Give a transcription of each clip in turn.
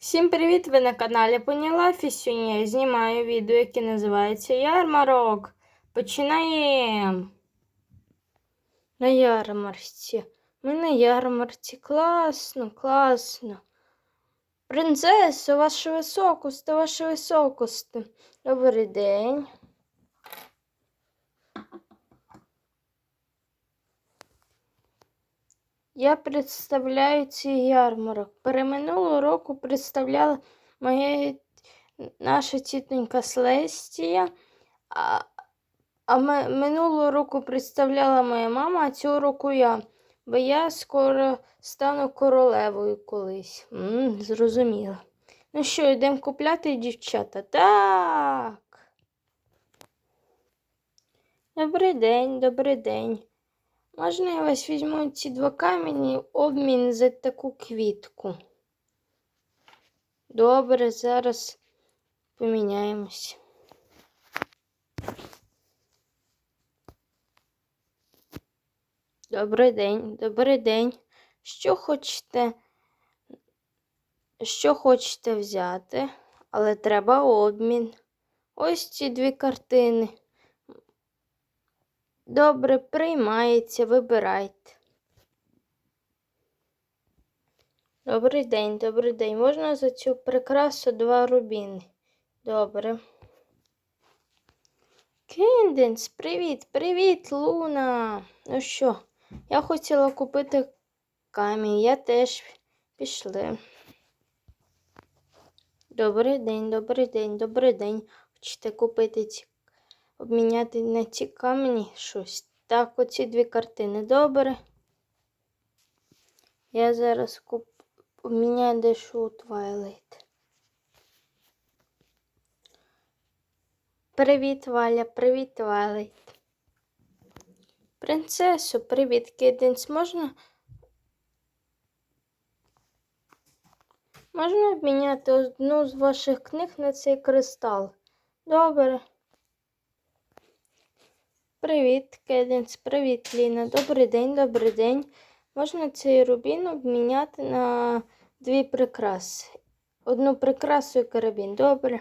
Всім привіт! Ви на каналі Понялаф і сьогодні я знімаю відео, яке називається Ярмарок. Починаємо. На ярмарці. Ми на ярмарці. Класно, класно. Принцесо, ваше високосте, ваше високосте. Добрий день. Я представляю цей ярмарок. Переминулого року представляла моя наша тітонька Селестія, а, а ми- минулого року представляла моя мама, а цього року я. Бо я скоро стану королевою колись. м зрозуміло. Ну що, йдемо купляти, дівчата? Так. Добрий день, добрий день. Можна я вас візьму ці два камені обмін за таку квітку? Добре, зараз поміняємось. Добрий день, добрий день. Що хочете? Що хочете взяти? Але треба обмін. Ось ці дві картини. Добре, приймається, вибирайте. Добрий день, добрий день. Можна за цю прикрасу два рубіни? Добре. Кенденс, привіт, привіт, Луна. Ну що, я хотіла купити камінь, я теж пішли. Добрий день, добрий день, добрий день. Хочете купити ці обміняти на ці камені щось. Так, оці дві картини. Добре. Я зараз куп... обміняю дещо у Twilight. Привіт, Валя, привіт, Twilight. Принцесо, привіт, Киденс. Можна? Можна обміняти одну з ваших книг на цей кристал? Добре. Привіт, Кеденс, привіт, Ліна. Добрий день, добрий день. Можна цей рубін обміняти на дві прикраси. Одну прикрасу і карабін. Добре.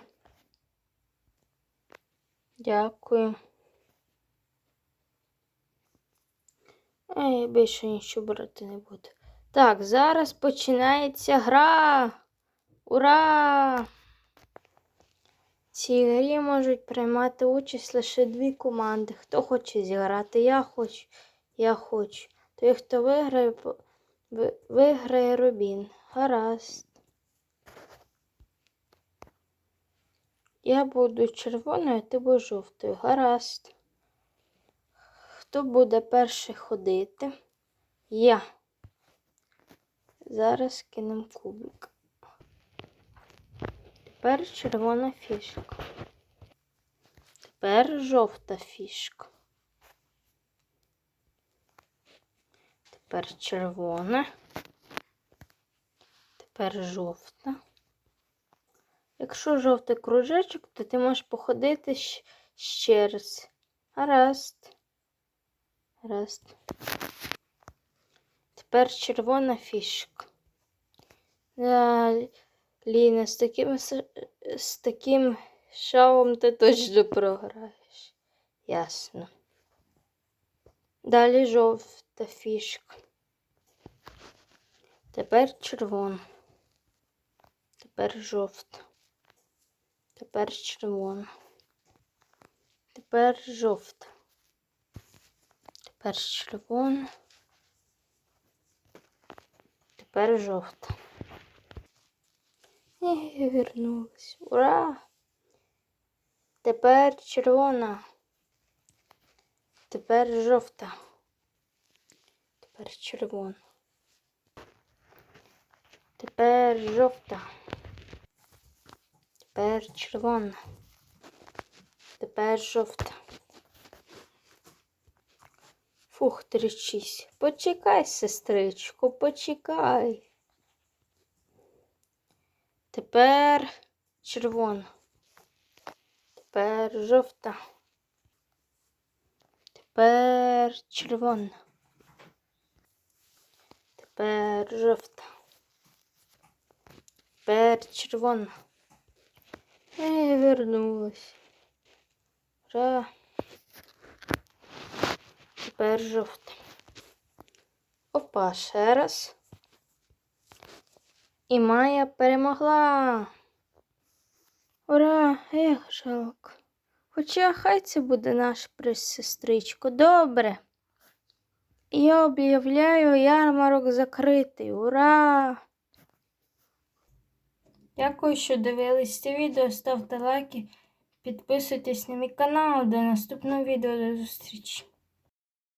Дякую. А я більше нічого брати не буду. Так, зараз починається гра. Ура! Цій грі можуть приймати участь лише дві команди. Хто хоче зіграти? Я хочу. Я хочу. Той, хто виграє, виграє Рубін. Гаразд. Я буду червоною, а ти будеш жовтою. Гаразд. Хто буде перший ходити? Я. Зараз кинемо кубик. Тепер червона фішка. Тепер жовта фішка. Тепер червона. Тепер жовта. Якщо жовтий кружечок, то ти можеш походити ще раз. Гаразд. Гаразд. Тепер червона фішка. Да, Ліна, з таким, з таким шавом ти точно програєш. Ясно. Далі жовта фішка. Тепер червона. Тепер жовта. Тепер червона. Тепер жовта. Тепер червона. Тепер жовта. І вернулась. Ура! Тепер червона. Тепер жовта. Тепер червона. Тепер жовта. Тепер червона. Тепер жовта. Фух, тричись. Почекай, сестричко, почекай. Тепер червона. Тепер жовта. Тепер червона. Тепер жовта. Тепер червона. Е, вернулась. Ура. Тепер жовта. Опа, ще раз. І Майя перемогла. Ура! Ех, жалко. Хоча хай це буде наш приз, сестричко. Добре. Я об'являю ярмарок закритий. Ура! Дякую, що дивились це відео. Ставте лайки, підписуйтесь на мій канал. До наступного відео. До зустрічі.